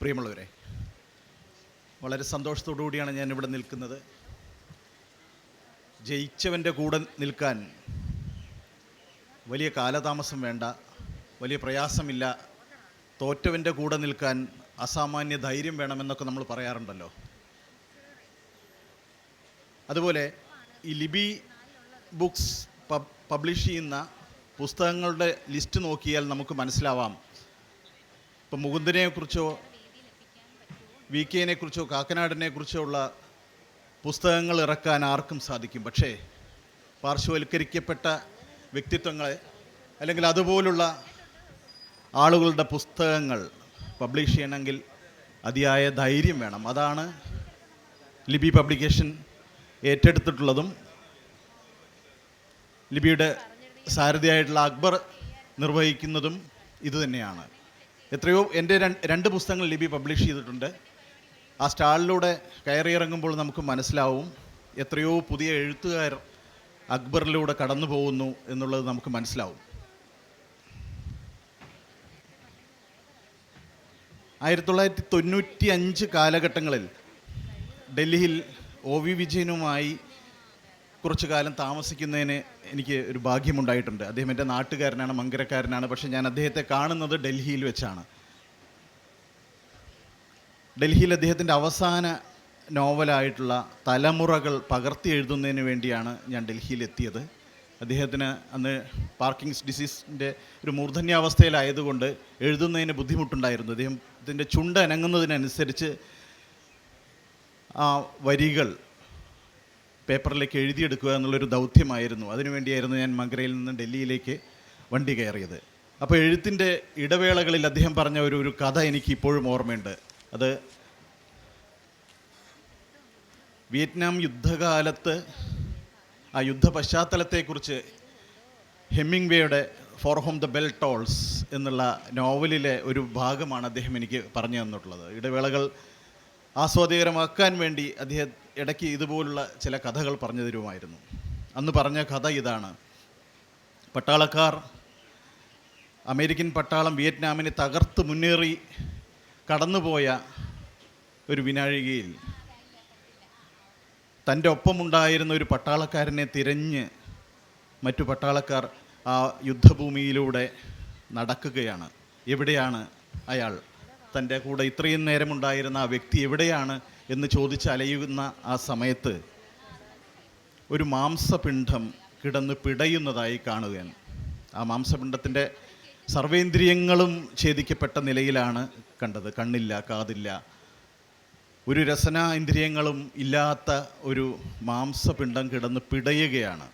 പ്രിയമുള്ളവരെ വളരെ സന്തോഷത്തോടു കൂടിയാണ് ഞാൻ ഇവിടെ നിൽക്കുന്നത്. ജയിച്ചവന്റെ കൂടെ നിൽക്കാൻ വലിയ കാലതാമസം വേണ്ട വലിയ പ്രയാസമില്ല. തോറ്റവന്റെ കൂടെ നിൽക്കാൻ അസാമാന്യ ധൈര്യം വേണമെന്നൊക്കെ നമ്മൾ പറയാറുണ്ടല്ലോ. അതുപോലെ ഈ ലിബി ബുക്സ് പബ് പബ്ലിഷ് ചെയ്യുന്ന പുസ്തകങ്ങളുടെ ലിസ്റ്റ് നോക്കിയാൽ നമുക്ക് മനസ്സിലാവാം. ഇപ്പം മുകുന്ദനെക്കുറിച്ചോ വി കെനെ കുറിച്ചോ കാക്കനാടിനെ കുറിച്ചോ ഉള്ള പുസ്തകങ്ങൾ ഇറക്കാൻ ആർക്കും സാധിക്കും. പക്ഷേ പാർശ്വവൽക്കരിക്കപ്പെട്ട വ്യക്തിത്വങ്ങളെ അല്ലെങ്കിൽ അതുപോലുള്ള ആളുകളുടെ പുസ്തകങ്ങൾ പബ്ലിഷ് ചെയ്യണമെങ്കിൽ അതിയായ ധൈര്യം വേണം. അതാണ് ലിബി പബ്ലിക്കേഷൻ ഏറ്റെടുത്തിട്ടുള്ളതും ലിബിയുടെ സാരഥിയായിട്ടുള്ള അക്ബർ നിർവഹിക്കുന്നതും ഇതുതന്നെയാണ്. എത്രയോ എന്റെ രണ്ട് പുസ്തകങ്ങൾ ലിബി പബ്ലിഷ് ചെയ്തിട്ടുണ്ട്. ആ സ്റ്റാളിലൂടെ കയറിയിറങ്ങുമ്പോൾ നമുക്ക് മനസ്സിലാവും എത്രയോ പുതിയ എഴുത്തുകാർ അക്ബറിലൂടെ കടന്നു പോകുന്നു എന്നുള്ളത് നമുക്ക് മനസ്സിലാവും. ആയിരത്തി തൊള്ളായിരത്തി തൊണ്ണൂറ്റി അഞ്ച് കാലഘട്ടങ്ങളിൽ ഡൽഹിയിൽ ഒ വി വിജയനുമായി കുറച്ചു കാലം താമസിക്കുന്നതിന് എനിക്ക് ഒരു ഭാഗ്യമുണ്ടായിട്ടുണ്ട്. അദ്ദേഹം എന്റെ നാട്ടുകാരനാണ് മങ്കരക്കാരനാണ് പക്ഷേ ഞാൻ അദ്ദേഹത്തെ കാണുന്നത് ഡൽഹിയിൽ വെച്ചാണ്. ഡൽഹിയിൽ അദ്ദേഹത്തിന്റെ അവസാന നോവലായിട്ടുള്ള തലമുറകൾ പകർത്തി എഴുതുന്നതിന് വേണ്ടിയാണ് ഞാൻ ഡൽഹിയിലെത്തിയത് അദ്ദേഹത്തിന് അന്ന് പാർക്കിങ്സ് ഡിസീസിന്റെ ഒരു മൂർധന്യാവസ്ഥയിലായതുകൊണ്ട് എഴുതുന്നതിന് ബുദ്ധിമുട്ടുണ്ടായിരുന്നു. അദ്ദേഹത്തിന്റെ ചുണ്ട് അനങ്ങുന്നതിനനുസരിച്ച് ആ വരികൾ പേപ്പറിലേക്ക് എഴുതിയെടുക്കുക എന്നുള്ളൊരു ദൗത്യമായിരുന്നു. അതിനുവേണ്ടിയായിരുന്നു ഞാൻ മങ്കരയിൽ നിന്ന് ഡൽഹിയിലേക്ക് വണ്ടി കയറിയത്. അപ്പോൾ എഴുത്തിന്റെ ഇടവേളകളിൽ അദ്ദേഹം പറഞ്ഞ ഒരു ഒരു കഥ എനിക്ക് ഇപ്പോഴും ഓർമ്മയുണ്ട്. അത് വിയറ്റ്നാം യുദ്ധകാലത്ത് ആ യുദ്ധ പശ്ചാത്തലത്തെക്കുറിച്ച് ഹെമ്മിങ് വേയുടെ for whom the bell tolls എന്നുള്ള നോവലിലെ ഒരു ഭാഗമാണ് അദ്ദേഹം എനിക്ക് പറഞ്ഞു തന്നിട്ടുള്ളത്. ഇടവേളകൾ ആസ്വാദികരമാക്കാൻ വേണ്ടി അദ്ദേഹം ഇടയ്ക്ക് ഇതുപോലുള്ള ചില കഥകൾ പറഞ്ഞു തരുമായിരുന്നു. അന്ന് പറഞ്ഞ കഥ ഇതാണ്. പട്ടാളക്കാർ അമേരിക്കൻ പട്ടാളം വിയറ്റ്നാമിനെ തകർത്ത് മുന്നേറി കടന്നുപോയ ഒരു വിനാഴികയിൽ തന്റെ ഒപ്പമുണ്ടായിരുന്ന ഒരു പട്ടാളക്കാരനെ തിരഞ്ഞ് മറ്റു പട്ടാളക്കാർ ആ യുദ്ധഭൂമിയിലൂടെ നടക്കുകയാണ്. എവിടെയാണ് അയാൾ? തന്റെ കൂടെ ഇത്രയും നേരമുണ്ടായിരുന്ന ആ വ്യക്തി എവിടെയാണ് എന്ന് ചോദിച്ച് അലയുന്ന ആ സമയത്ത് ഒരു മാംസപിണ്ഡം കിടന്ന് പിടയുന്നതായി കാണുകയാണ്. ആ മാംസപിണ്ഡത്തിന്റെ സർവേന്ദ്രിയങ്ങളും ഛേദിക്കപ്പെട്ട നിലയിലാണ് കണ്ടത്. കണ്ണില്ല കാതില്ല. ഒരു രസന ഇന്ദ്രിയങ്ങളും ഇല്ലാത്ത ഒരു മാംസപിണ്ഡം കിടന്ന് പിടയുകയാണ്.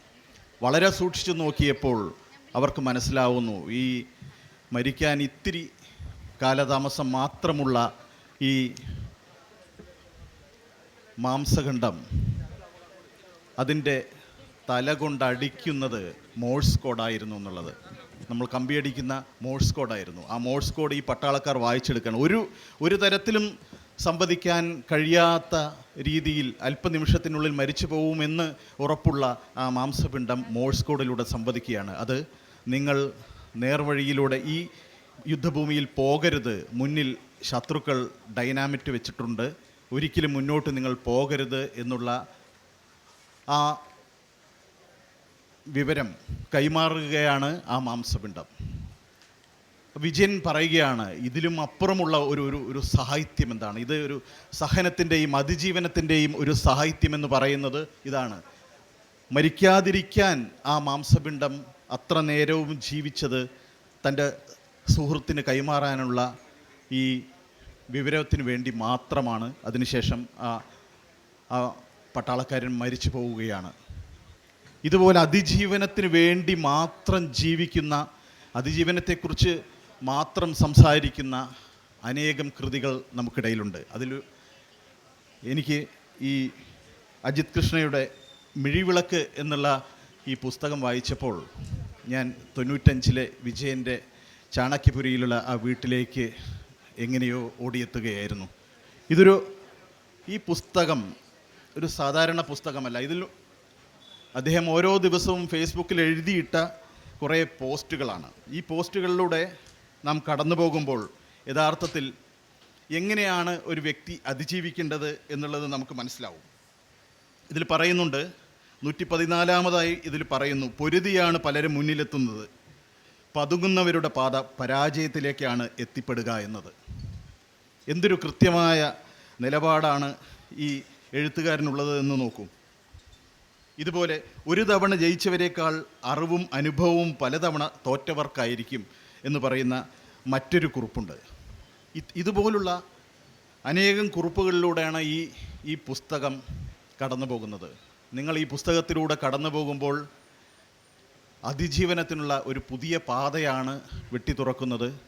വളരെ സൂക്ഷിച്ചു നോക്കിയപ്പോൾ അവർക്ക് മനസ്സിലാവുന്നു ഈ മരിക്കാൻ ഇത്തിരി കാലതാമസം മാത്രമുള്ള ഈ മാംസഖണ്ഡം അതിന്റെ തല കൊണ്ടടിക്കുന്നത് മോഴ്സ് കോഡായിരുന്നു എന്നുള്ളത്. നമ്മൾ കമ്പിയടിക്കുന്ന മോഴ്സ് കോഡായിരുന്നു. ആ മോഴ്സ് കോഡ് ഈ പട്ടാളക്കാർ വായിച്ചെടുക്കണം. ഒരു ഒരു തരത്തിലും സംവദിക്കാൻ കഴിയാത്ത രീതിയിൽ അല്പനിമിഷത്തിനുള്ളിൽ മരിച്ചു പോകുമെന്ന് ഉറപ്പുള്ള ആ മാംസപിണ്ഡം മോഴ്സ് കോഡിലൂടെ സംവദിക്കുകയാണ്. അത് നിങ്ങൾ നേർവഴിയിലൂടെ ഈ യുദ്ധഭൂമിയിൽ പോകരുത്. മുന്നിൽ ശത്രുക്കൾ ഡൈനാമിറ്റ് വെച്ചിട്ടുണ്ട്. ഒരിക്കലും മുന്നോട്ട് നിങ്ങൾ പോകരുത് എന്നുള്ള ആ വിവരം കൈമാറുകയാണ് ആ മാംസപിണ്ഡം. വിജയൻ പറയുകയാണ് ഇതിലും അപ്പുറമുള്ള ഒരു ഒരു ഒരു സാഹിത്യം എന്താണ്? ഇത് ഒരു സഹനത്തിന്റെയും അതിജീവനത്തിന്റെയും ഒരു സാഹിത്യം എന്ന് പറയുന്നത് ഇതാണ്. മരിക്കാതിരിക്കാൻ ആ മാംസപിണ്ഡം അത്ര നേരവും ജീവിച്ചത് തന്റെ സുഹൃത്തിന് കൈമാറാനുള്ള ഈ വിവരത്തിന് വേണ്ടി മാത്രമാണ്. അതിനുശേഷം ആ ആ പട്ടാളക്കാരൻ മരിച്ചു പോവുകയാണ്. ഇതുപോലെ അതിജീവനത്തിന് വേണ്ടി മാത്രം ജീവിക്കുന്ന അതിജീവനത്തെക്കുറിച്ച് മാത്രം സംസാരിക്കുന്ന അനേകം കൃതികൾ നമുക്കിടയിലുണ്ട്. അതിൽ എനിക്ക് ഈ അജിത് കൃഷ്ണയുടെ മിഴിവിളക്ക് എന്നുള്ള ഈ പുസ്തകം വായിച്ചപ്പോൾ ഞാൻ തൊണ്ണൂറ്റഞ്ചിലെ വിജയന്റെ ചാണക്യപുരിയിലുള്ള ആ വീട്ടിലേക്ക് എങ്ങനെയോ ഓടിയെത്തുകയായിരുന്നു. ഇതൊരു ഈ പുസ്തകം ഒരു സാധാരണ പുസ്തകമല്ല. ഇതിൽ അദ്ദേഹം ഓരോ ദിവസവും ഫേസ്ബുക്കിൽ എഴുതിയിട്ട കുറേ പോസ്റ്റുകളാണ്. ഈ പോസ്റ്റുകളിലൂടെ നാം കടന്നു പോകുമ്പോൾ യഥാർത്ഥത്തിൽ എങ്ങനെയാണ് ഒരു വ്യക്തി അതിജീവിക്കേണ്ടത് എന്നുള്ളത് നമുക്ക് മനസ്സിലാവും. ഇതിൽ പറയുന്നുണ്ട് നൂറ്റി പതിനാലാമതായി ഇതിൽ പറയുന്നു പൊരുതിയാണ് പലരും മുന്നിലെത്തുന്നത്. പതുങ്ങുന്നവരുടെ പാത പരാജയത്തിലേക്കാണ് എത്തിപ്പെടുക എന്നത്. എന്തൊരു കൃത്യമായ നിലപാടാണ് ഈ എഴുത്തുകാരനുള്ളത് എന്ന് നോക്കൂ. ഇതുപോലെ ഒരു തവണ ജയിച്ചവരേക്കാൾ അറിവും അനുഭവവും പലതവണ തോറ്റവർക്കായിരിക്കും എന്ന് പറയുന്ന മറ്റൊരു കുറിപ്പുണ്ട്. ഇതുപോലുള്ള അനേകം കുറിപ്പുകളിലൂടെയാണ് ഈ ഈ പുസ്തകം കടന്നു പോകുന്നത്. നിങ്ങൾ ഈ പുസ്തകത്തിലൂടെ കടന്നു പോകുമ്പോൾ അതിജീവനത്തിനുള്ള ഒരു പുതിയ പാതയാണ് വെട്ടി തുറക്കുന്നത്.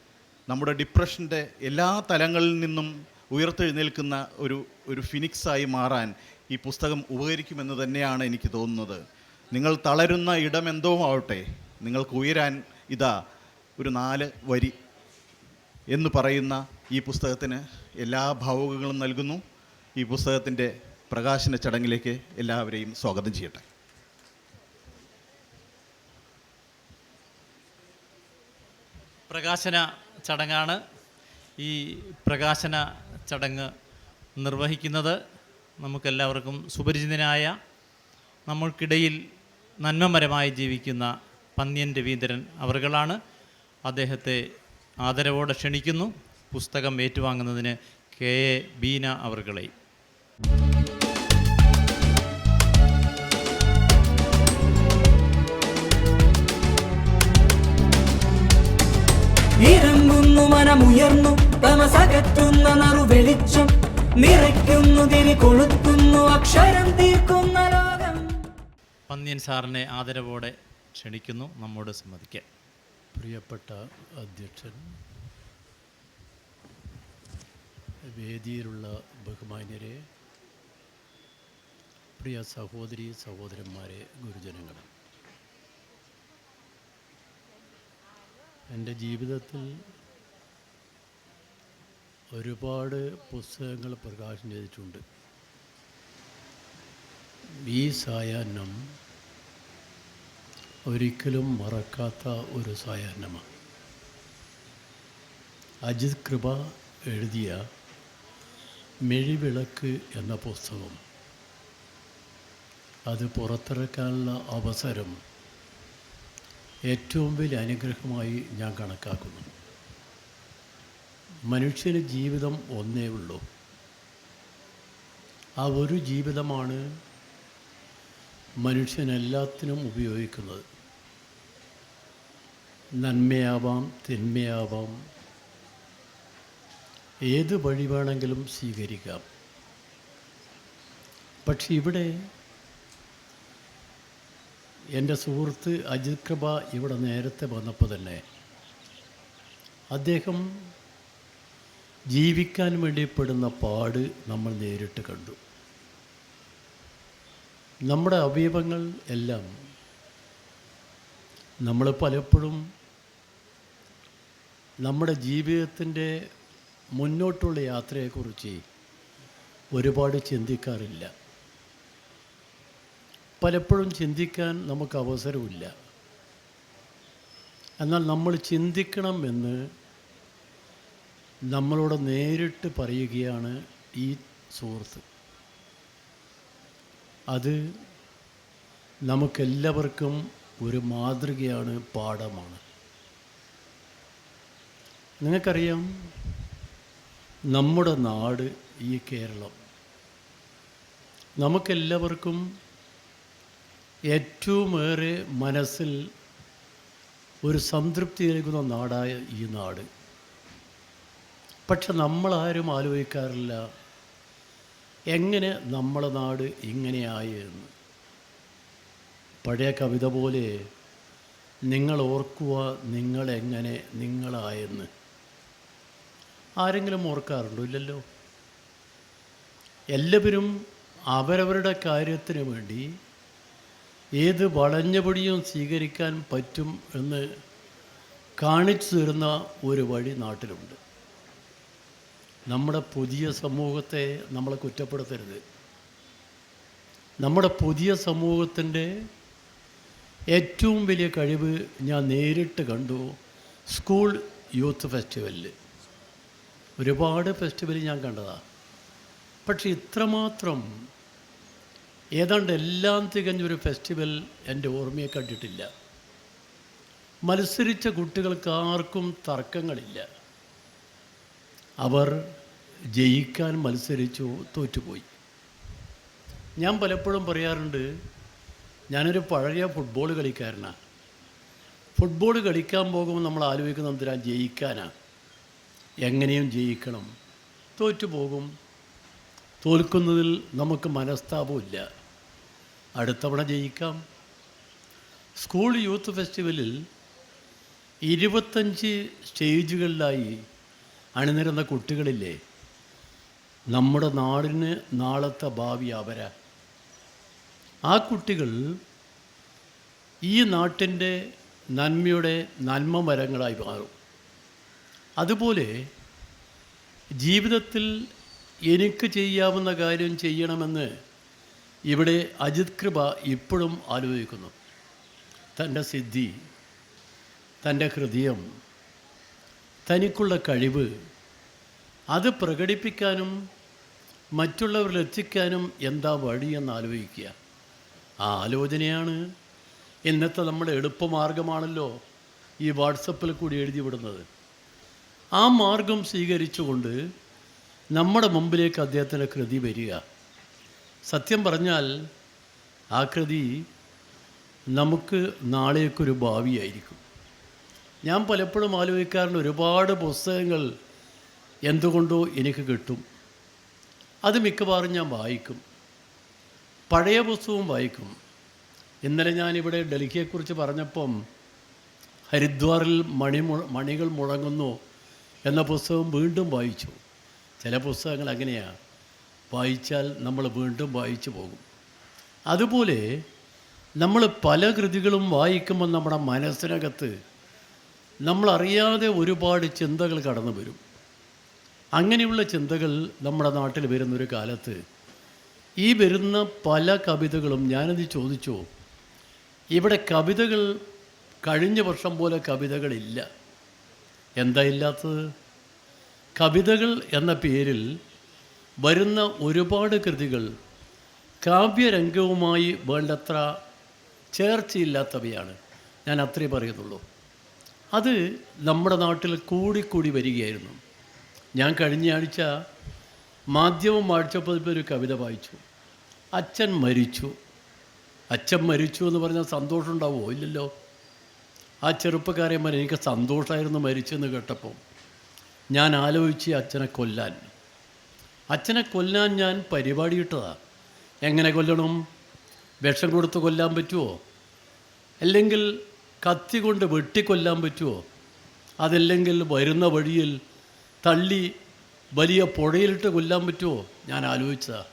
നമ്മുടെ ഡിപ്രഷന്റെ എല്ലാ തലങ്ങളിൽ നിന്നും ഉയർത്തെഴുന്നേൽക്കുന്ന ഒരു ഒരു ഫിനിക്സായി മാറാൻ ഈ പുസ്തകം ഉപകരിക്കുമെന്ന് തന്നെയാണ് എനിക്ക് തോന്നുന്നത്. നിങ്ങൾ തളരുന്ന ഇടം എന്തോ ആവട്ടെ നിങ്ങൾക്ക് ഉയരാൻ ഇതാ ഒരു നാല് വരി എന്ന് പറയുന്ന ഈ പുസ്തകത്തിന് എല്ലാ ഭാവുകങ്ങളും നൽകുന്നു. ഈ പുസ്തകത്തിന്റെ പ്രകാശന ചടങ്ങിലേക്ക് എല്ലാവരെയും സ്വാഗതം ചെയ്യട്ടെ. പ്രകാശന ചടങ്ങാണ് ഈ പ്രകാശന ചടങ്ങ് നിർവഹിക്കുന്നത്. നമുക്കെല്ലാവർക്കും സുപരിചിതനായ നമ്മൾക്കിടയിൽ നന്മമരമായി ജീവിക്കുന്ന പന്ന്യൻ രവീന്ദ്രൻ അവറുകളാണ് അദ്ദേഹത്തെ ആദരവോടെ ക്ഷണിക്കുന്നു. പുസ്തകം ഏറ്റുവാങ്ങുന്നതിന് കെ. എ. ബീന അവറുകളെ ഇറങ്ങുന്നു മനമുയർന്നു തമസകറ്റുന്ന നറു വെളിച്ചം നിറയ്ക്കുന്നു തിരി കൊളുത്തുന്നു അക്ഷരം തീർക്കുന്ന ലോകം. പന്ന്യൻ സാറിനെ ആദരവോടെ ക്ഷണിക്കുന്നു നമ്മോട് സമ്മതിക്കാൻ പ്രിയപ്പെട്ട അധ്യക്ഷൻ വേദിയിലുള്ള ബഹുമാന്യരെ പ്രിയ സഹോദരി സഹോദരന്മാരെ ഗുരുജനങ്ങൾ എന്റെ ജീവിതത്തിൽ ഒരുപാട് പുസ്തകങ്ങൾ പ്രകാശനം ചെയ്തിട്ടുണ്ട്. ഈ സായാഹ്നം ഒരിക്കലും മറക്കാത്ത ഒരു സായാഹ്നമാണ്. അജിത് കൃപ എഴുതിയ മെഴിവിളക്ക് എന്ന പുസ്തകം. അത് പുറത്തിറക്കാനുള്ള അവസരം ഏറ്റവും വലിയ അനുഗ്രഹമായി ഞാൻ കണക്കാക്കുന്നു. മനുഷ്യന് ജീവിതം ഒന്നേ ഉള്ളൂ. ആ ഒരു ജീവിതമാണ് മനുഷ്യനെല്ലാത്തിനും ഉപയോഗിക്കുന്നത്. നന്മയാവാം തിന്മയാവാം. ഏത് വഴി വേണമെങ്കിലും സ്വീകരിക്കാം. പക്ഷെ ഇവിടെ എന്റെ സുഹൃത്ത് അജിത് കൃപ ഇവിടെ നേരത്തെ വന്നപ്പോൾ തന്നെ അദ്ദേഹം ജീവിക്കാൻ വേണ്ടി പെടുന്ന പാട് നമ്മൾ നേരിട്ട് കണ്ടു. നമ്മുടെ അവയവങ്ങൾ എല്ലാം നമ്മൾ പലപ്പോഴും നമ്മുടെ ജീവിതത്തിന്റെ മുന്നോട്ടുള്ള യാത്രയെക്കുറിച്ച് ഒരുപാട് ചിന്തിക്കാറില്ല. പലപ്പോഴും ചിന്തിക്കാൻ നമുക്ക് അവസരമില്ല. എന്നാൽ നമ്മൾ ചിന്തിക്കണം എന്ന് നമ്മളോട് നേരിട്ട് പറയുകയാണ് ഈ സുഹൃത്ത്. അത് നമുക്കെല്ലാവർക്കും ഒരു മാതൃകയാണ് പാഠമാണ്. നിങ്ങൾക്കറിയാം നമ്മുടെ നാട് ഈ കേരളം. നമുക്കെല്ലാവർക്കും ഏറ്റവുമേറെ മനസ്സിൽ ഒരു സംതൃപ്തി നൽകുന്ന നാടായ ഈ നാട്. പക്ഷെ നമ്മളാരും ആലോചിക്കാറില്ല. എങ്ങനെ നമ്മളെ നാട് ഇങ്ങനെയായി എന്ന്. പഴയ കവിത പോലെ നിങ്ങൾ ഓർക്കുക നിങ്ങളെങ്ങനെ നിങ്ങളായെന്ന് ആരെങ്കിലും ഓർക്കാറുണ്ടോ? ഇല്ലല്ലോ. എല്ലാവരും അവരവരുടെ കാര്യത്തിന് വേണ്ടി ഏത് വളഞ്ഞപടിയും സ്വീകരിക്കാൻ പറ്റും എന്ന് കാണിച്ചു തരുന്ന ഒരു വഴി നാട്ടിലുണ്ട്. നമ്മുടെ പുതിയ സമൂഹത്തെ നമ്മൾ കുറ്റപ്പെടുത്തരുത്. നമ്മുടെ പുതിയ സമൂഹത്തിന്റെ ഏറ്റവും വലിയ കഴിവ് ഞാൻ നേരിട്ട് കണ്ടു സ്കൂൾ യൂത്ത് ഫെസ്റ്റിവലിൽ. ഒരുപാട് ഫെസ്റ്റിവൽ ഞാൻ കണ്ടതാണ് പക്ഷെ ഇത്രമാത്രം ഏതാണ്ട് എല്ലാം തികഞ്ഞൊരു ഫെസ്റ്റിവൽ എന്റെ ഓർമ്മയെ കണ്ടിട്ടില്ല. മത്സരിച്ച കുട്ടികൾക്ക് ആർക്കും തർക്കങ്ങളില്ല. അവർ ജയിക്കാൻ മത്സരിച്ചോ തോറ്റുപോയി. ഞാൻ പലപ്പോഴും പറയാറുണ്ട് ഞാനൊരു പഴയ ഫുട്ബോൾ കളിക്കാരനാണ് ഫുട്ബോൾ കളിക്കാൻ പോകുമ്പോൾ നമ്മൾ ആലോചിക്കുന്ന എന്തിനാ? ജയിക്കാനാണ് എങ്ങനെയും ജയിക്കണം. തോറ്റുപോകും. തോൽക്കുന്നതിൽ നമുക്ക് മനസ്താപമില്ല അടുത്തവണ ജയിക്കാം. സ്കൂൾ യൂത്ത് ഫെസ്റ്റിവലിൽ ഇരുപത്തഞ്ച് സ്റ്റേജുകളിലായി അണിനിരുന്ന കുട്ടികളില്ലേ? നമ്മുടെ നാടിന് നാളത്തെ ഭാവി അവരാ. ആ കുട്ടികൾ ഈ നാട്ടിന്റെ നന്മയുടെ നന്മ മരങ്ങളായി മാറും. അതുപോലെ ജീവിതത്തിൽ എനിക്ക് ചെയ്യാവുന്ന കാര്യം ചെയ്യണമെന്ന് ഇവിടെ അജിത് കൃപ ഇപ്പോഴും ആലോചിക്കുന്നു. തന്റെ സിദ്ധി തന്റെ ഹൃദയം തനിക്കുള്ള കഴിവ് അത് പ്രകടിപ്പിക്കാനും മറ്റുള്ളവരിൽ എത്തിക്കാനും എന്താ വഴിയെന്ന് ആലോചിക്കുക. ആ ആലോചനയാണ് ഇന്നത്തെ നമ്മുടെ എളുപ്പമാർഗമാണല്ലോ ഈ വാട്സപ്പിൽ കൂടി എഴുതി വിടുന്നത്. ആ മാർഗം സ്വീകരിച്ചുകൊണ്ട് നമ്മുടെ മുമ്പിലേക്ക് അദ്ദേഹത്തിന്റെ കൃതി വരിക. സത്യം പറഞ്ഞാൽ ആ കൃതി നമുക്ക് നാളേക്കൊരു ഭാവിയായിരിക്കും. ഞാൻ പലപ്പോഴും ആലോചിക്കാറുണ്ട് ഒരുപാട് പുസ്തകങ്ങൾ എന്തുകൊണ്ടോ എനിക്ക് കിട്ടും. അത് മിക്കവാറും ഞാൻ വായിക്കും. പഴയ പുസ്തകവും വായിക്കും. ഇന്നലെ ഞാനിവിടെ ഡൽഹിയെക്കുറിച്ച് പറഞ്ഞപ്പം ഹരിദ്വാറിൽ മണി മണികൾ മുഴങ്ങുന്നു എന്ന പുസ്തകം വീണ്ടും വായിച്ചു. ചില പുസ്തകങ്ങൾ അങ്ങനെയാണ് വായിച്ചാൽ നമ്മൾ വീണ്ടും വായിച്ചു പോകും. അതുപോലെ നമ്മൾ പല കൃതികളും വായിക്കുമ്പോൾ നമ്മുടെ മനസ്സിനകത്ത് നമ്മളറിയാതെ ഒരുപാട് ചിന്തകൾ കടന്നു വരും അങ്ങനെയുള്ള ചിന്തകൾ നമ്മുടെ നാട്ടിൽ വരുന്നൊരു കാലത്ത് ഈ വരുന്ന പല കവിതകളും ഞാനത് ചോദിച്ചു. ഇവിടെ കവിതകൾ കഴിഞ്ഞ വർഷം പോലെ കവിതകളില്ല. എന്താ ഇല്ലാത്തത്? കവിതകൾ എന്ന പേരിൽ വരുന്ന ഒരുപാട് കൃതികൾ കാവ്യരംഗവുമായി വേണ്ടത്ര ചേർച്ചയില്ലാത്തവയാണ്. ഞാൻ അത്രേ പറയുന്നുള്ളൂ. അത് നമ്മുടെ നാട്ടിൽ കൂടിക്കൂടി വരികയായിരുന്നു. ഞാൻ കഴിഞ്ഞ ആഴ്ച മാധ്യമം വായിച്ചപ്പോൾ ഒരു കവിത വായിച്ചു. അച്ഛൻ മരിച്ചു. അച്ഛൻ മരിച്ചു എന്ന് പറഞ്ഞാൽ സന്തോഷം ഉണ്ടാവുമോ? ഇല്ലല്ലോ. ആ ചെറുപ്പക്കാരെ മരം എനിക്ക് സന്തോഷമായിരുന്നു മരിച്ചെന്ന് കേട്ടപ്പോൾ ഞാൻ ആലോചിച്ച് അച്ഛനെ കൊല്ലാൻ. അച്ഛനെ കൊല്ലാൻ ഞാൻ പരിപാടി ഇട്ടതാണ് എങ്ങനെ കൊല്ലണം? വിഷം കൊടുത്ത് കൊല്ലാൻ പറ്റുമോ അല്ലെങ്കിൽ കത്തി കൊണ്ട് വെട്ടിക്കൊല്ലാൻ പറ്റുമോ അതല്ലെങ്കിൽ വരുന്ന വഴിയിൽ തള്ളി വലിയ പുഴയിലിട്ട് കൊല്ലാൻ പറ്റുമോ ഞാൻ ആലോചിച്ചതാ.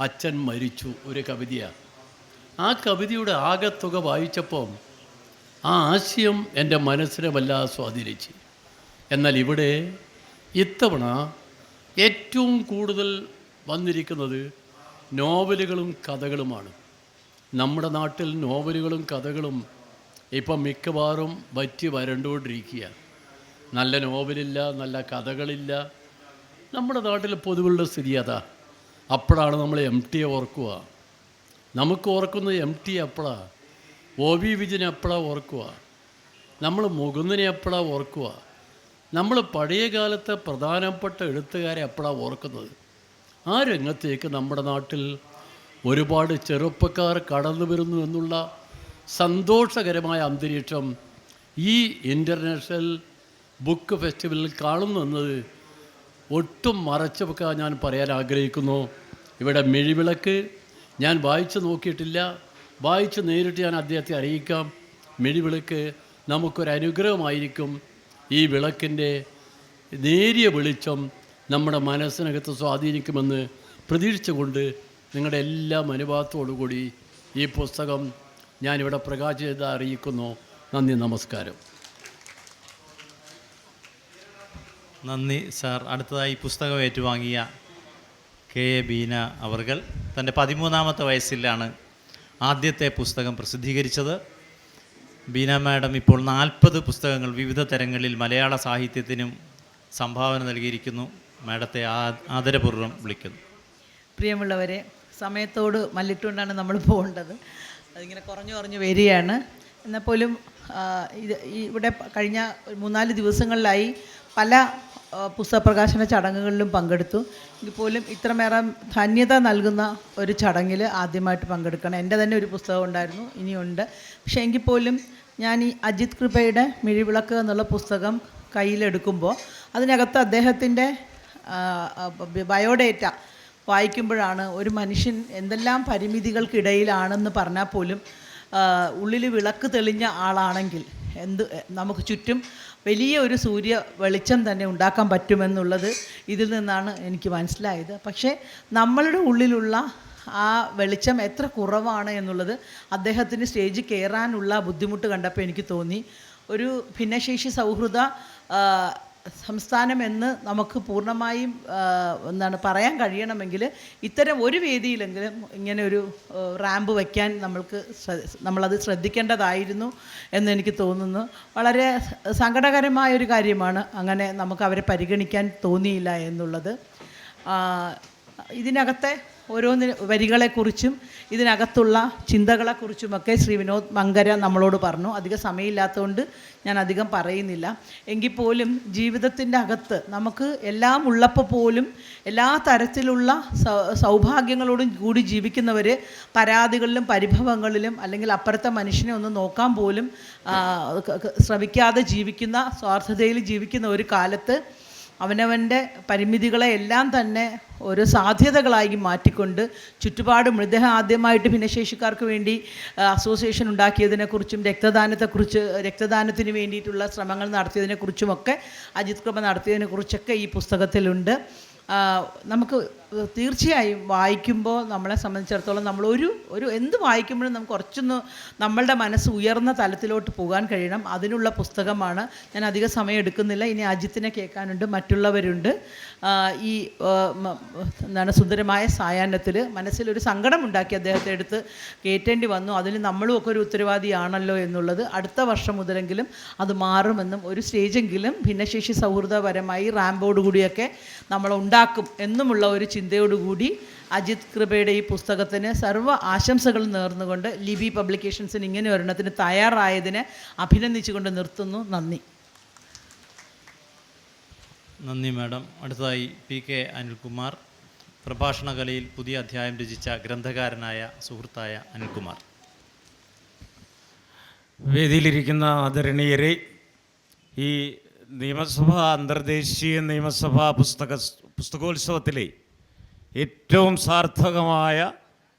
അച്ഛൻ മരിച്ചു ഒരു കവിതയാണ് ആ കവിതയുടെ ആകത്തുക വായിച്ചപ്പോൾ ആ ആശയം എന്റെ മനസ്സിനെ വല്ലാതെ സ്വാധീനിച്ചു. എന്നാൽ ഇവിടെ ഇത്തവണ ഏറ്റവും കൂടുതൽ വന്നിരിക്കുന്നത് നോവലുകളും കഥകളുമാണ്. നമ്മുടെ നാട്ടിൽ നോവലുകളും കഥകളും ഇപ്പം മിക്കവാറും വറ്റി വരണ്ടുകൊണ്ടിരിക്കുക നല്ല നോവലില്ല നല്ല കഥകളില്ല. നമ്മുടെ നാട്ടിൽ പൊതുവുള്ള സ്ഥിതി അതാ. അപ്പോഴാണ് നമ്മൾ എം ടിയെ ഓർക്കുക. നമുക്ക് ഓർക്കുന്നത് എം ടി എപ്പോഴാണ് ഒ വി വിജയനെ എപ്പോഴാണ് ഓർക്കുക. നമ്മൾ മുകുന്ദനെ എപ്പോഴാണ് ഓർക്കുക. നമ്മൾ പഴയ കാലത്തെ പ്രധാനപ്പെട്ട എഴുത്തുകാരെ എപ്പോഴാണ് ഓർക്കുന്നത്. ആ രംഗത്തേക്ക് നമ്മുടെ നാട്ടിൽ ഒരുപാട് ചെറുപ്പക്കാർ കടന്നു വരുന്നു എന്നുള്ള സന്തോഷകരമായ അന്തരീക്ഷം ഈ ഇന്റർനാഷണൽ ബുക്ക് ഫെസ്റ്റിവലിൽ കാണുന്നു എന്നത് ഒട്ടും മറച്ചു വെക്കാൻ ഞാൻ പറയാൻ ആഗ്രഹിക്കുന്നു. ഇവിടെ മിഴിവിളക്ക് ഞാൻ വായിച്ചു നോക്കിയിട്ടില്ല. വായിച്ച് നേരിട്ട് ഞാൻ അദ്ദേഹത്തെ അറിയിക്കാം. മിഴിവിളക്ക് നമുക്കൊരു അനുഗ്രഹമായിരിക്കും. ഈ വിളക്കിന്റെ നേരിയ വെളിച്ചം നമ്മുടെ മനസ്സിനകത്ത് സ്വാധീനിക്കുമെന്ന് പ്രതീക്ഷിച്ചുകൊണ്ട് നിങ്ങളുടെ എല്ലാം അനുഭവത്തോടുകൂടി ഈ പുസ്തകം ഞാനിവിടെ പ്രകാശിത അറിയിക്കുന്നു. നന്ദി നമസ്കാരം. നന്ദി സാർ. അടുത്തതായി പുസ്തകം ഏറ്റുവാങ്ങിയ കെ. എ. ബീന അവർകൾ. തന്റെ പതിമൂന്നാമത്തെ വയസ്സിലാണ് ആദ്യത്തെ പുസ്തകം പ്രസിദ്ധീകരിച്ചത്. ബീന മാഡം ഇപ്പോൾ നാൽപ്പത് പുസ്തകങ്ങൾ വിവിധ തരങ്ങളിൽ മലയാള സാഹിത്യത്തിനും സംഭാവന നൽകിയിരിക്കുന്നു. മാഡത്തെ ആദരപൂർവം വിളിക്കുന്നു. പ്രിയമുള്ളവരെ സമയത്തോട് മല്ലിട്ടുകൊണ്ടാണ് നമ്മൾ പോകേണ്ടത്. അതിങ്ങനെ കുറഞ്ഞു കുറഞ്ഞു വരികയാണ്. എന്നാൽ പോലും ഇത് ഇവിടെ കഴിഞ്ഞ മൂന്നാൽ ദിവസങ്ങളിലായി പല പുസ്തകപ്രകാശന ചടങ്ങുകളിലും പങ്കെടുത്തു. എങ്കിൽ പോലും ഇത്രമേറെ ധന്യത നൽകുന്ന ഒരു ചടങ്ങിൽ ആദ്യമായിട്ട് പങ്കെടുക്കണം. എന്റെ തന്നെ ഒരു പുസ്തകം ഉണ്ടായിരുന്നു ഇനിയുണ്ട്. പക്ഷേ എങ്കിൽ പോലും ഞാൻ ഈ അജിത് കൃപയുടെ മിഴിവിളക്ക് എന്നുള്ള പുസ്തകം കയ്യിലെടുക്കുമ്പോൾ അതിനകത്ത് അദ്ദേഹത്തിന്റെ ബയോഡേറ്റ വായിക്കുമ്പോഴാണ് ഒരു മനുഷ്യൻ എന്തെല്ലാം പരിമിതികൾക്കിടയിലാണെന്ന് പറഞ്ഞാൽ പോലും ഉള്ളിൽ വിളക്ക് തെളിഞ്ഞ ആളാണെങ്കിൽ എന്ത് നമുക്ക് ചുറ്റും വലിയ ഒരു സൂര്യ വെളിച്ചം തന്നെ ഉണ്ടാക്കാൻ പറ്റുമെന്നുള്ളത് ഇതിൽ നിന്നാണ് എനിക്ക് മനസ്സിലായത്. പക്ഷേ നമ്മളുടെ ഉള്ളിലുള്ള ആ വെളിച്ചം എത്ര കുറവാണ് എന്നുള്ളത് അദ്ദേഹത്തിന് സ്റ്റേജ് കയറാനുള്ള ബുദ്ധിമുട്ട് കണ്ടപ്പോൾ എനിക്ക് തോന്നി. ഒരു ഭിന്നശേഷി സൗഹൃദ ആ, സംസ്ഥാനം എന്ന് നമുക്ക് പൂർണമായും എന്താണ് പറയാൻ കഴിയണമെങ്കിൽ ഇത്തരം ഒരു വേദിയിലെങ്കിലും ഇങ്ങനെ ഒരു റാമ്പ് വയ്ക്കാൻ നമ്മൾക്ക് നമ്മളത് ശ്രദ്ധിക്കേണ്ടതായിരുന്നു എന്ന് എനിക്ക് തോന്നുന്നു. വളരെ സങ്കടകരമായ ഒരു കാര്യമാണ് അങ്ങനെ നമുക്ക് അവരെ പരിഗണിക്കാൻ തോന്നിയില്ല എന്നുള്ളത്. ഇതിനകത്തെ ഓരോന്ന് വരികളെക്കുറിച്ചും ഇതിനകത്തുള്ള ചിന്തകളെക്കുറിച്ചുമൊക്കെ ശ്രീ വിനോദ് മങ്കര നമ്മളോട് പറഞ്ഞു. അധികം സമയമില്ലാത്തതുകൊണ്ട് ഞാൻ അധികം പറയുന്നില്ല. എങ്കിൽ പോലും ജീവിതത്തിന്റെ അകത്ത് നമുക്ക് എല്ലാം ഉള്ളപ്പോൾ പോലും എല്ലാ തരത്തിലുള്ള സൗഭാഗ്യങ്ങളോടും കൂടി ജീവിക്കുന്നവർ പരാതികളിലും പരിഭവങ്ങളിലും അല്ലെങ്കിൽ അപ്പുറത്തെ മനുഷ്യനെ ഒന്ന് നോക്കാൻ പോലും ശ്രമിക്കാതെ ജീവിക്കുന്ന സ്വാർത്ഥതയിൽ ജീവിക്കുന്ന ഒരു കാലത്ത് അവനവന്റെ പരിമിതികളെ എല്ലാം തന്നെ ഒരു സാധ്യതകളായി മാറ്റിക്കൊണ്ട് ചുറ്റുപാട് മൃതദേഹം ആദ്യമായിട്ട് ഭിന്നശേഷിക്കാർക്ക് വേണ്ടി അസോസിയേഷൻ ഉണ്ടാക്കിയതിനെക്കുറിച്ചും രക്തദാനത്തെക്കുറിച്ച് രക്തദാനത്തിന് വേണ്ടിയിട്ടുള്ള ശ്രമങ്ങൾ നടത്തിയതിനെക്കുറിച്ചുമൊക്കെ അജിത് കൃപ നടത്തിയതിനെക്കുറിച്ചൊക്കെ ഈ പുസ്തകത്തിലുണ്ട്. നമുക്ക് തീർച്ചയായും വായിക്കുമ്പോൾ നമ്മളെ സംബന്ധിച്ചിടത്തോളം നമ്മൾ ഒരു ഒരു എന്ത് വായിക്കുമ്പോഴും നമുക്ക് കുറച്ചൊന്ന് നമ്മളുടെ മനസ്സ് ഉയർന്ന തലത്തിലോട്ട് പോകാൻ കഴിയണം. അതിനുള്ള പുസ്തകമാണ്. ഞാൻ അധിക സമയം എടുക്കുന്നില്ല. ഇനി അജിത്തിനെ കേൾക്കാനുണ്ട്. മറ്റുള്ളവരുണ്ട്. ഈ എന്താണ് സുന്ദരമായ സായാഹ്നത്തിൽ മനസ്സിലൊരു സങ്കടമുണ്ടാക്കി അദ്ദേഹത്തെ എടുത്ത് കയറ്റേണ്ടി വന്നു. അതിന് നമ്മളും ഒക്കെ ഒരു ഉത്തരവാദിയാണല്ലോ എന്നുള്ളത് അടുത്ത വർഷം മുതലെങ്കിലും അത് മാറുമെന്നും ഒരു സ്റ്റേജെങ്കിലും ഭിന്നശേഷി സൗഹൃദപരമായി റാമ്പോടുകൂടിയൊക്കെ നമ്മൾ ഉണ്ടാക്കും എന്നുമുള്ള ഒരു ചിന്തയോടുകൂടി അജിത് കൃപയുടെ ഈ പുസ്തകത്തിന് സർവ ആശംസകൾ നേർന്നുകൊണ്ട് ലിബി പബ്ലിക്കേഷൻസിന് ഇങ്ങനെ ഒരെണ്ണത്തിന് തയ്യാറായതിനെ അഭിനന്ദിച്ചുകൊണ്ട് നിർത്തുന്നു. നന്ദി. നന്ദി മാഡം. അടുത്തതായി പി കെ അനിൽകുമാർ. പ്രഭാഷണ കലയിൽ പുതിയ അധ്യായം രചിച്ച ഗ്രന്ഥകാരനായ സുഹൃത്തായ അനിൽകുമാർ. വേദിയിലിരിക്കുന്ന ആദരണീയരെ ഈ നിയമസഭാ അന്തർദേശീയ നിയമസഭാ പുസ്തക പുസ്തകോത്സവത്തിലെ ഏറ്റവും സാർത്ഥകമായ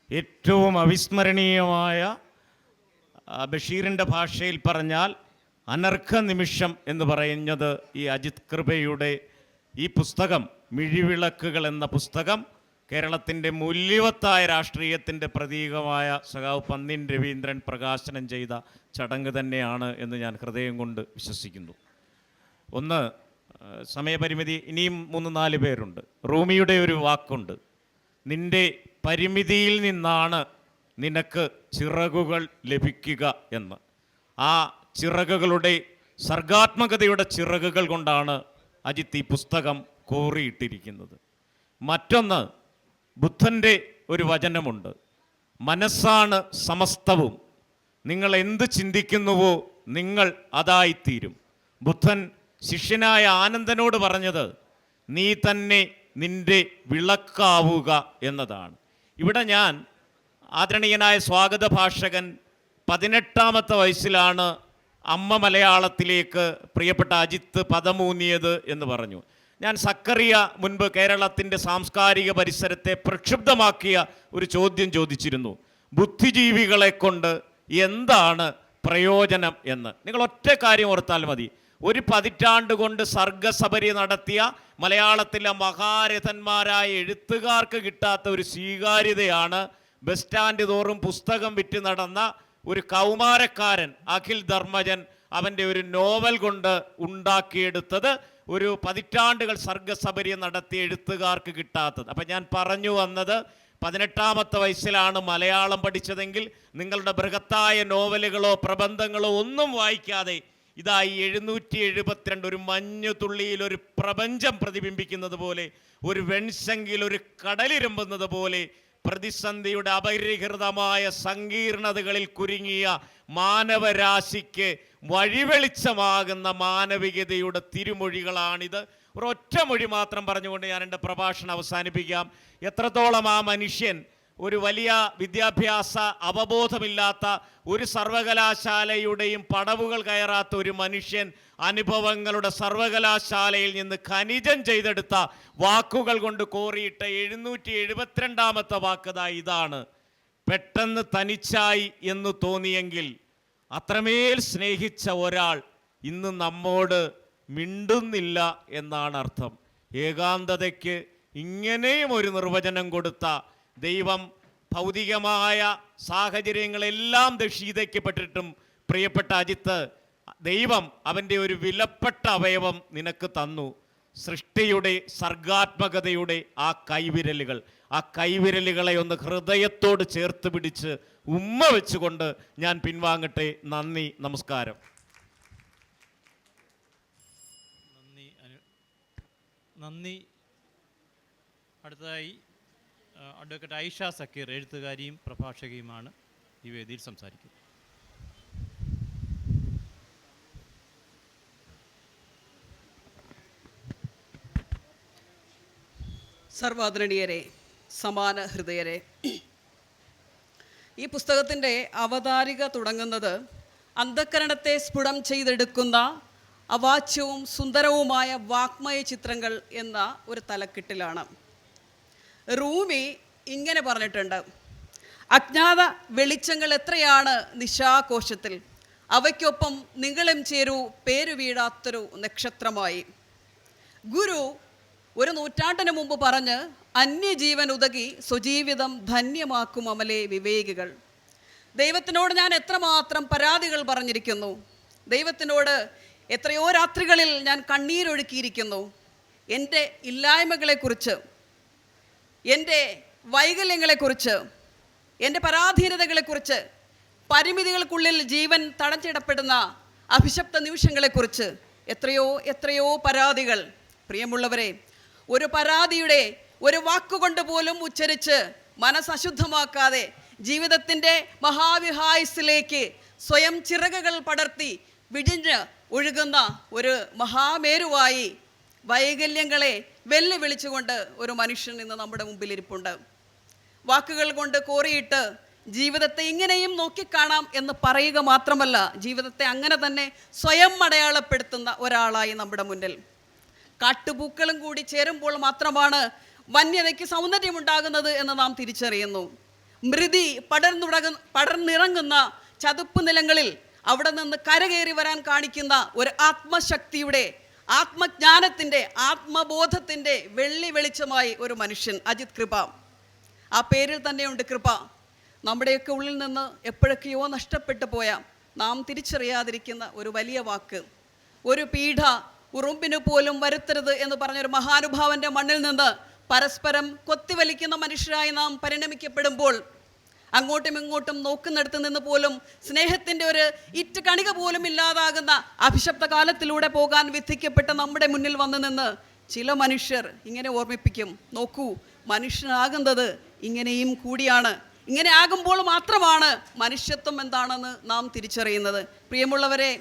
ഏറ്റവും അവിസ്മരണീയമായ ബഷീറിന്റെ ഭാഷയിൽ പറഞ്ഞാൽ അനർഘ നിമിഷം എന്ന് പറയുന്നത് ഈ അജിത് കൃപയുടെ ഈ പുസ്തകം മിഴിവിളക്കുകൾ എന്ന പുസ്തകം കേരളത്തിന്റെ മൂല്യവത്തായ രാഷ്ട്രീയത്തിന്റെ പ്രതീകമായ സഖാവ് പന്നിൻ രവീന്ദ്രൻ പ്രകാശനം ചെയ്ത ചടങ്ങ് തന്നെയാണ് എന്ന് ഞാൻ ഹൃദയം കൊണ്ട് വിശ്വസിക്കുന്നു. ഒന്ന് സമയപരിമിതി ഇനിയും മൂന്ന് നാല് പേരുണ്ട്. റൂമിയുടെ ഒരു വാക്കുണ്ട്. നിന്റെ പരിമിതിയിൽ നിന്നാണ് നിനക്ക് ചിറകുകൾ ലഭിക്കുക എന്ന്. ആ ചിറകുകളുടെ സർഗാത്മകതയുടെ ചിറകുകൾ കൊണ്ടാണ് അജിത്ത് ഈ പുസ്തകം കോറിയിട്ടിരിക്കുന്നത്. മറ്റൊന്ന് ബുദ്ധന്റെ ഒരു വചനമുണ്ട്. മനസ്സാണ് സമസ്തവും. നിങ്ങൾ എന്ത് ചിന്തിക്കുന്നുവോ നിങ്ങൾ അതായിത്തീരും. ബുദ്ധൻ ശിഷ്യനായ ആനന്ദനോട് പറഞ്ഞത് നീ തന്നെ നിന്റെ വിളക്കാവുക എന്നതാണ്. ഇവിടെ ഞാൻ ആദരണീയനായ സ്വാഗത ഭാഷകൻ പതിനെട്ടാമത്തെ വയസ്സിലാണ് അമ്മ മലയാളത്തിലേക്ക് പ്രിയപ്പെട്ട അജിത്ത് പദമൂന്നിയത് എന്ന് പറഞ്ഞു. ഞാൻ സക്കറിയ മുൻപ് കേരളത്തിന്റെ സാംസ്കാരിക പരിസരത്തെ പ്രക്ഷുബ്ധമാക്കിയ ഒരു ചോദ്യം ചോദിച്ചിരുന്നു. ബുദ്ധിജീവികളെ കൊണ്ട് എന്താണ് പ്രയോജനം എന്ന്. നിങ്ങൾ ഒറ്റ കാര്യം ഓർത്താൽ മതി. ഒരു പതിറ്റാണ്ട് കൊണ്ട് സർഗസബരി നടത്തിയ മലയാളത്തിലെ മഹാരഥന്മാരായ എഴുത്തുകാർക്ക് കിട്ടാത്ത ഒരു സ്വീകാര്യതയാണ് ബസ് സ്റ്റാൻഡ് തോറും പുസ്തകം വിറ്റ് നടന്ന ഒരു കൗമാരക്കാരൻ അഖിൽ ധർമ്മജൻ അവന്റെ ഒരു നോവൽ കൊണ്ട് ഉണ്ടാക്കിയെടുത്തത് ഒരു പതിറ്റാണ്ടുകൾ സർഗസബരി നടത്തിയ എഴുത്തുകാർക്ക് കിട്ടാത്തത്. അപ്പം ഞാൻ പറഞ്ഞു വന്നത് പതിനെട്ടാമത്തെ വയസ്സിലാണ് മലയാളം പഠിച്ചതെങ്കിൽ നിങ്ങളുടെ ബൃഹത്തായ നോവലുകളോ പ്രബന്ധങ്ങളോ ഒന്നും വായിക്കാതെ ഇതാ ഈ എഴുന്നൂറ്റി എഴുപത്തിരണ്ട് ഒരു മഞ്ഞുതുള്ളിയിൽ ഒരു പ്രപഞ്ചം പ്രതിബിംബിക്കുന്നത് പോലെ ഒരു വെൺശങ്കിൽ ഒരു കടലിരമ്പുന്നത് പോലെ പ്രതിസന്ധിയുടെ അപരിഹൃതമായ സങ്കീർണതകളിൽ കുരുങ്ങിയ മാനവരാശിക്ക് വഴിവെളിച്ചമാകുന്ന മാനവികതയുടെ തിരുമൊഴികളാണിത്. ഒരൊറ്റ മൊഴി മാത്രം പറഞ്ഞുകൊണ്ട് ഞാൻ എന്റെ പ്രഭാഷണം അവസാനിപ്പിക്കാം. എത്രത്തോളം ആ മനുഷ്യൻ ഒരു വലിയ വിദ്യാഭ്യാസ അവബോധമില്ലാത്ത ഒരു സർവകലാശാലയുടെയും പടവുകൾ കയറാത്ത ഒരു മനുഷ്യൻ അനുഭവങ്ങളുടെ സർവകലാശാലയിൽ നിന്ന് ഖനിജം ചെയ്തെടുത്ത വാക്കുകൾ കൊണ്ട് കോറിയിട്ട എഴുന്നൂറ്റി എഴുപത്തിരണ്ടാമത്തെ വാക്കതാ ഇതാണ്. പെട്ടെന്ന് തനിച്ചായി എന്ന് തോന്നിയെങ്കിൽ അത്രമേൽ സ്നേഹിച്ച ഒരാൾ ഇന്ന് നമ്മോട് മിണ്ടുന്നില്ല എന്നാണ് അർത്ഥം ഏകാന്തതയ്ക്ക് ഇങ്ങനെയും ഒരു നിർവചനം കൊടുത്ത ദൈവം ഭൗതികമായ സാഹചര്യങ്ങളെല്ലാം ദക്ഷീതയ്ക്കപ്പെട്ടിട്ടും പ്രിയപ്പെട്ട അജിത്ത് ദൈവം അവന്റെ ഒരു വിലപ്പെട്ട അവയവം നിനക്ക് തന്നു. സൃഷ്ടിയുടെ സർഗാത്മകതയുടെ ആ കൈവിരലുകൾ. ആ കൈവിരലുകളെ ഒന്ന് ഹൃദയത്തോട് ചേർത്ത് പിടിച്ച് ഉമ്മ വെച്ചുകൊണ്ട് ഞാൻ പിൻവാങ്ങട്ടെ. നന്ദി നമസ്കാരം. നന്ദി നന്ദി. അടുത്തതായി അഡ്വക്കേറ്റ് ഐഷ സക്കീർ എഴുത്തുകാരിയും പ്രഭാഷകയുമാണ് ഈ വേദിയിൽ സംസാരിക്കുന്നത്. സർവാദരണീയരെ സമാന ഹൃദയരെ ഈ പുസ്തകത്തിന്റെ അവതാരിക തുടങ്ങുന്നത് അന്ധക്കരണത്തെ സ്ഫുടം ചെയ്തെടുക്കുന്ന അവാച്യവും സുന്ദരവുമായ വാക്മയ ചിത്രങ്ങൾ എന്ന ഒരു തലക്കെട്ടിലാണ്. റൂമി ഇങ്ങനെ പറഞ്ഞിട്ടുണ്ട്. അജ്ഞാത വെളിച്ചങ്ങൾ എത്രയാണ് നിശാകോശത്തിൽ? അവയ്ക്കൊപ്പം നിങ്ങളും ചേരൂ പേരു വീഴാത്തൊരു നക്ഷത്രമായി. ഗുരു ഒരു നൂറ്റാണ്ടിന് മുമ്പ് പറഞ്ഞ് അന്യജീവൻ ഉതകി സ്വജീവിതം ധന്യമാക്കും അമലെ വിവേകികൾ. ദൈവത്തിനോട് ഞാൻ എത്രമാത്രം പരാതികൾ പറഞ്ഞിരിക്കുന്നു. ദൈവത്തിനോട് എത്രയോ രാത്രികളിൽ ഞാൻ കണ്ണീരൊഴുക്കിയിരിക്കുന്നു. എന്റെ ഇല്ലായ്മകളെക്കുറിച്ച് എന്റെ വൈകല്യങ്ങളെക്കുറിച്ച് എന്റെ പരാധീനതകളെക്കുറിച്ച് പരിമിതികൾക്കുള്ളിൽ ജീവൻ തടഞ്ഞിടപ്പെടുന്ന അഭിശപ്ത നിമിഷങ്ങളെക്കുറിച്ച് എത്രയോ എത്രയോ പരാതികൾ. പ്രിയമുള്ളവരെ ഒരു പരാതിയുടെ ഒരു വാക്കുകൊണ്ട് പോലും ഉച്ചരിച്ച് മനസ്സശുദ്ധമാക്കാതെ ജീവിതത്തിന്റെ മഹാവിഹായസിലേക്ക് സ്വയം ചിറകുകൾ പടർത്തി വിടിഞ്ഞ് ഒഴുകുന്ന ഒരു മഹാമേരുവായി വൈകല്യങ്ങളെ വെല്ലുവിളിച്ചുകൊണ്ട് ഒരു മനുഷ്യൻ ഇന്ന് നമ്മുടെ മുമ്പിലിരിപ്പുണ്ട്. വാക്കുകൾ കൊണ്ട് കോറിയിട്ട് ജീവിതത്തെ ഇങ്ങനെയും നോക്കിക്കാണാം എന്ന് പറയുക മാത്രമല്ല ജീവിതത്തെ അങ്ങനെ തന്നെ സ്വയം അടയാളപ്പെടുത്തുന്ന ഒരാളായി നമ്മുടെ മുന്നിൽ. കാട്ടുപൂക്കളും കൂടി ചേരുമ്പോൾ മാത്രമാണ് വന്യതയ്ക്ക് സൗന്ദര്യമുണ്ടാകുന്നത് എന്ന് നാം തിരിച്ചറിയുന്നു. മൃതി പടർന്നുടക പടർന്നിറങ്ങുന്ന ചതുപ്പ് നിലങ്ങളിൽ അവിടെ നിന്ന് കരകയറി വരാൻ കാണിക്കുന്ന ഒരു ആത്മശക്തിയുടെ ആത്മജ്ഞാനത്തിന്റെ ആത്മബോധത്തിന്റെ വെള്ളി വെളിച്ചമായി ഒരു മനുഷ്യൻ അജിത് കൃപ. ആ പേരിൽ തന്നെയുണ്ട് കൃപ. നമ്മുടെയൊക്കെ ഉള്ളിൽ നിന്ന് എപ്പോഴൊക്കെയോ നഷ്ടപ്പെട്ടു പോയ നാം തിരിച്ചറിയാതിരിക്കുന്ന ഒരു വലിയ വാക്ക്. ഒരു പീഠ ഉറുമ്പിന് പോലും വരുത്തരുത് എന്ന് പറഞ്ഞൊരു മഹാനുഭാവന്റെ മണ്ണിൽ നിന്ന് പരസ്പരം കൊത്തിവലിക്കുന്ന മനുഷ്യരായി നാം പരിണമിക്കപ്പെടുമ്പോൾ അങ്ങോട്ടും ഇങ്ങോട്ടും നോക്കുന്നിടത്ത് നിന്ന് പോലും സ്നേഹത്തിന്റെ ഒരു ഇറ്റ് കണിക പോലും ഇല്ലാതാകുന്ന അഭിശപ്ത കാലത്തിലൂടെ പോകാൻ വിധിക്കപ്പെട്ട നമ്മുടെ മുന്നിൽ വന്നു നിന്ന് ചില മനുഷ്യർ ഇങ്ങനെ ഓർമ്മിപ്പിക്കും നോക്കൂ മനുഷ്യനാകുന്നത് ഇങ്ങനെയും കൂടിയാണ്. ഇങ്ങനെ ആകുമ്പോൾ മാത്രമാണ് മനുഷ്യത്വം എന്താണെന്ന് നാം തിരിച്ചറിയുന്നത്. പ്രിയമുള്ളവരെ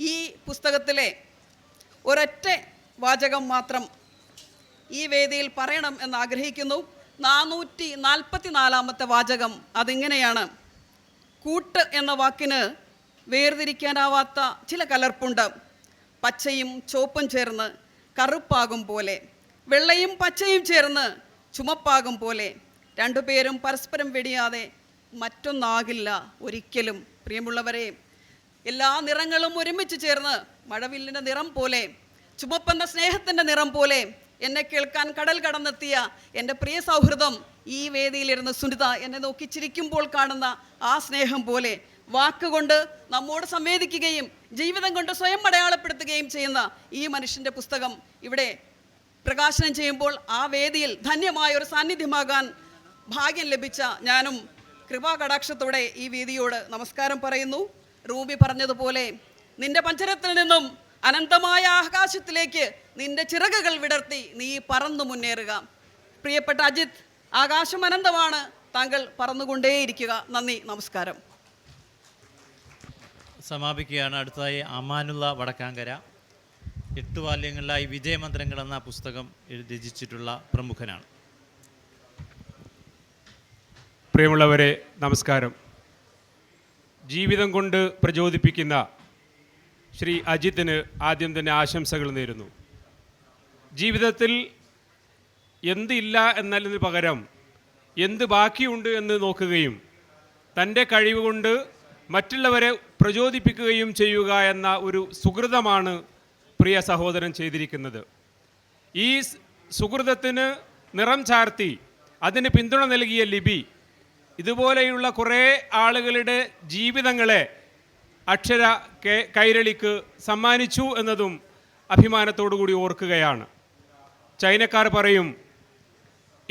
ഈ പുസ്തകത്തിലെ ഒരൊറ്റ വാചകം മാത്രം ഈ വേദിയിൽ പറയണം എന്ന് ആഗ്രഹിക്കുന്നു. നാനൂറ്റി നാൽപ്പത്തി നാലാമത്തെ വാചകം അതിങ്ങനെയാണ്? കൂട്ട് എന്ന വാക്കിന് വേർതിരിക്കാനാവാത്ത ചില കലർപ്പുണ്ട്. പച്ചയും ചോപ്പും ചേർന്ന് കറുപ്പാകും പോലെ വെള്ളയും പച്ചയും ചേർന്ന് ചുമപ്പാകും പോലെ രണ്ടുപേരും പരസ്പരം വെടിയാതെ മറ്റൊന്നാകില്ല ഒരിക്കലും. പ്രിയമുള്ളവരെ എല്ലാ നിറങ്ങളും ഒരുമിച്ച് ചേർന്ന് മഴവില്ലിന്റെ നിറം പോലെ ചുമപ്പെന്ന സ്നേഹത്തിന്റെ നിറം പോലെ എന്നെ കേൾക്കാൻ കടൽ കടന്നെത്തിയ എന്റെ പ്രിയ സൗഹൃദം ഈ വേദിയിലിരുന്ന് സുനിത എന്നെ നോക്കി ചിരിക്കുമ്പോൾ കാണുന്ന ആ സ്നേഹം പോലെ വാക്കുകൊണ്ട് നമ്മോട് സംവേദിക്കുകയും ജീവിതം കൊണ്ട് സ്വയം അടയാളപ്പെടുത്തുകയും ചെയ്യുന്ന ഈ മനുഷ്യന്റെ പുസ്തകം ഇവിടെ പ്രകാശനം ചെയ്യുമ്പോൾ ആ വേദിയിൽ ധന്യമായ ഒരു സാന്നിധ്യമാകാൻ ഭാഗ്യം ലഭിച്ച ഞാനും കൃപാകടാക്ഷത്തോടെ ഈ വേദിയോട് നമസ്കാരം പറയുന്നു. റൂബി പറഞ്ഞതുപോലെ നിന്റെ പഞ്ചരത്തിൽ നിന്നും അനന്തമായ ആകാശത്തിലേക്ക് നിന്റെ ചിറകുകൾ വിടർത്തി നീ പറന്നു മുന്നേറുക. പ്രിയപ്പെട്ട അജിത് ആകാശം അനന്തമാണ്. താങ്കൾ പറന്നുകൊണ്ടേയിരിക്കുക. നന്ദി നമസ്കാരം. സമാപിക്കുകയാണ് അടുത്തതായി അമാനുള്ള വടക്കാങ്കര. എട്ട് ബാല്യങ്ങളിലായി വിജയമന്ത്രങ്ങൾ എന്ന പുസ്തകം രചിച്ചിട്ടുള്ള പ്രമുഖനാണ്. പ്രിയമുള്ളവരെ നമസ്കാരം. ജീവിതം കൊണ്ട് പ്രചോദിപ്പിക്കുന്ന ശ്രീ അജിത്തിന് ആദ്യം തന്നെ ആശംസകൾ നേരുന്നു. ജീവിതത്തിൽ എന്തില്ല എന്നതിന് പകരം എന്ത് ബാക്കിയുണ്ട് എന്ന് നോക്കുകയും തന്റെ കഴിവ് കൊണ്ട് മറ്റുള്ളവരെ പ്രചോദിപ്പിക്കുകയും ചെയ്യുക എന്ന ഒരു സുഹൃതമാണ് പ്രിയ സഹോദരൻ ചെയ്തിരിക്കുന്നത്. ഈ സുഹൃതത്തിന് നിറം ചാർത്തി അതിന് പിന്തുണ നൽകിയ ലിബി ഇതുപോലെയുള്ള കുറേ ആളുകളുടെ ജീവിതങ്ങളെ അക്ഷര കെ- കൈരളിക്ക് സമ്മാനിച്ചു എന്നതും അഭിമാനത്തോടു കൂടി ഓർക്കുകയാണ്. ചൈനക്കാർ പറയും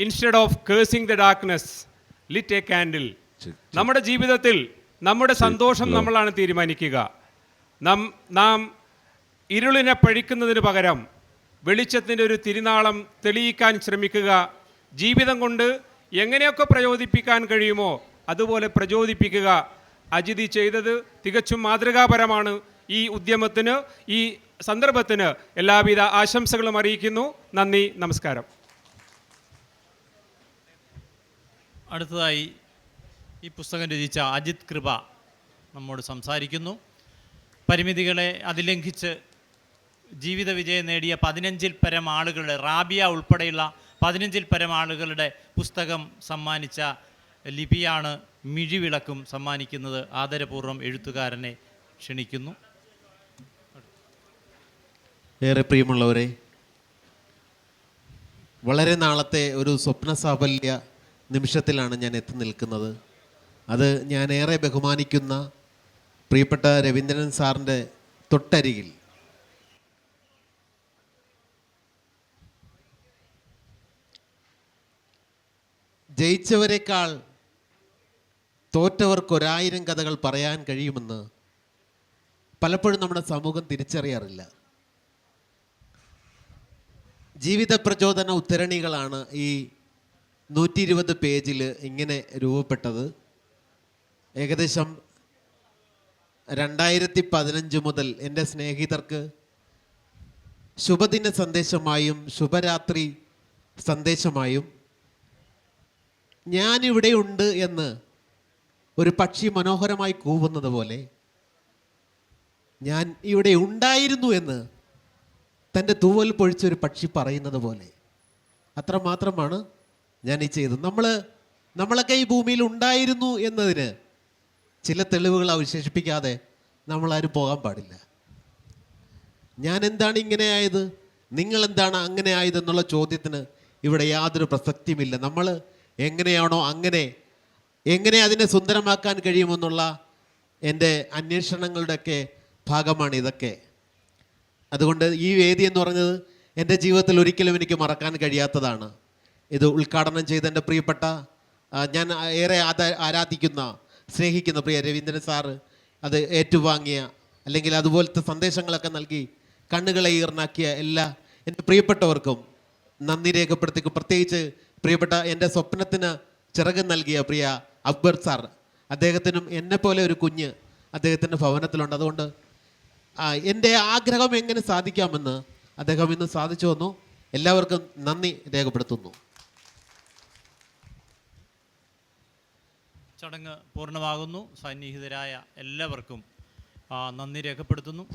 instead of cursing the darkness lit a candle നമ്മുടെ ജീവിതത്തിൽ നമ്മുടെ സന്തോഷം നമ്മളാണ് തീരുമാനിക്കുക. നാം നാം ഇരുളിനെ പഴിക്കുന്നതിന് പകരം വെളിച്ചത്തിന്റെ ഒരു തിരുനാളം തെളിയിക്കാൻ ശ്രമിക്കുക. ജീവിതം കൊണ്ട് എങ്ങനെയൊക്കെ പ്രചോദിപ്പിക്കാൻ കഴിയുമോ അതുപോലെ പ്രചോദിപ്പിക്കുക. അജിതി ചെയ്തത് തികച്ചും മാതൃകാപരമാണ്. ഈ ഉദ്യമത്തിന് ഈ സന്ദർഭത്തിന് എല്ലാവിധ ആശംസകളും അറിയിക്കുന്നു. നന്ദി നമസ്കാരം. അടുത്തതായി ഈ പുസ്തകം രചിച്ച അജിത് കൃപ നമ്മോട് സംസാരിക്കുന്നു. പരിമിതികളെ അതിലംഘിച്ച് ജീവിത വിജയം നേടിയ പതിനഞ്ചിൽ പരം ആളുകളുടെ റാബിയ ഉൾപ്പെടെയുള്ള പതിനഞ്ചിൽ പരം ആളുകളുടെ പുസ്തകം സമ്മാനിച്ച ലിപിയാണ് മിഴിവിളക്കും സമ്മാനിക്കുന്നത് ആദരപൂർവം എഴുത്തുകാരനെ ക്ഷണിക്കുന്നു. ഏറെ പ്രിയമുള്ളവരെ വളരെ നാളത്തെ ഒരു സ്വപ്ന സാഫല്യ നിമിഷത്തിലാണ് ഞാൻ എത്തി നിൽക്കുന്നത്. അത് ഞാൻ ഏറെ ബഹുമാനിക്കുന്ന പ്രിയപ്പെട്ട രവീന്ദ്രൻ സാറിന്റെ തൊട്ടരികിൽ. ജയിച്ചവരെക്കാൾ തോറ്റവർക്ക് ഒരായിരം കഥകൾ പറയാൻ കഴിയുമെന്ന് പലപ്പോഴും നമ്മുടെ സമൂഹം തിരിച്ചറിയാറില്ല. ജീവിത പ്രചോദന ഉദ്ധരണികളാണ് ഈ നൂറ്റി ഇരുപത് പേജിൽ ഇങ്ങനെ രൂപപ്പെട്ടത്. ഏകദേശം രണ്ടായിരത്തി പതിനഞ്ച് മുതൽ എന്റെ സ്നേഹിതർക്ക് ശുഭദിന സന്ദേശമായും ശുഭരാത്രി സന്ദേശമായും ഞാനിവിടെയുണ്ട് എന്ന് ഒരു പക്ഷി മനോഹരമായി കൂവുന്നത് പോലെ ഞാൻ ഇവിടെ ഉണ്ടായിരുന്നു എന്ന് തന്റെ തൂവൽ പൊഴിച്ചൊരു പക്ഷി പറയുന്നത് പോലെ. അത്രമാത്രമാണ് ഞാൻ ഈ ചെയ്തത്. നമ്മൾ നമ്മളൊക്കെ ഈ ഭൂമിയിൽ ഉണ്ടായിരുന്നു എന്നതിന് ചില തെളിവുകൾ അവശേഷിപ്പിക്കാതെ നമ്മളാരും പോകാൻ പാടില്ല. ഞാൻ എന്താണ് ഇങ്ങനെ ആയത്? നിങ്ങൾ എന്താണ് അങ്ങനെ ആയത് എന്നുള്ള ചോദ്യത്തിന് ഇവിടെ യാതൊരു പ്രസക്തിയുമില്ല. നമ്മൾ എങ്ങനെയാണോ അങ്ങനെ എങ്ങനെ അതിനെ സുന്ദരമാക്കാൻ കഴിയുമെന്നുള്ള എന്റെ അന്വേഷണങ്ങളുടെയൊക്കെ ഭാഗമാണ് ഇതൊക്കെ. അതുകൊണ്ട് ഈ വേദി എന്ന് പറഞ്ഞത് എന്റെ ജീവിതത്തിൽ ഒരിക്കലും എനിക്ക് മറക്കാൻ കഴിയാത്തതാണ്. ഇത് ഉദ്ഘാടനം ചെയ്ത എന്റെ പ്രിയപ്പെട്ട ഞാൻ ഏറെ ആരാധിക്കുന്ന സ്നേഹിക്കുന്ന പ്രിയ രവീന്ദ്രൻ സാറ് അത് ഏറ്റുവാങ്ങിയ അല്ലെങ്കിൽ അതുപോലത്തെ സന്ദേശങ്ങളൊക്കെ നൽകി കണ്ണുകളെ ഈർണാക്കിയ എല്ലാ എന്റെ പ്രിയപ്പെട്ടവർക്കും നന്ദി രേഖപ്പെടുത്തിക്കും. പ്രത്യേകിച്ച് പ്രിയപ്പെട്ട എന്റെ സ്വപ്നത്തിന് ചിറക് നൽകിയ പ്രിയ അക്ബർ സാർ അദ്ദേഹത്തിനും എന്നെ പോലെ ഒരു കുഞ്ഞ് അദ്ദേഹത്തിന്റെ ഭവനത്തിലുണ്ട്. അതുകൊണ്ട് എന്റെ ആഗ്രഹം എങ്ങനെ സാധിക്കാമെന്ന് അദ്ദേഹം ഇന്ന് സാധിച്ചു വന്നു എല്ലാവർക്കും നന്ദി രേഖപ്പെടുത്തുന്നു. ചടങ്ങ് പൂർണമാകുന്നു. സന്നിഹിതരായ എല്ലാവർക്കും നന്ദി രേഖപ്പെടുത്തുന്നു.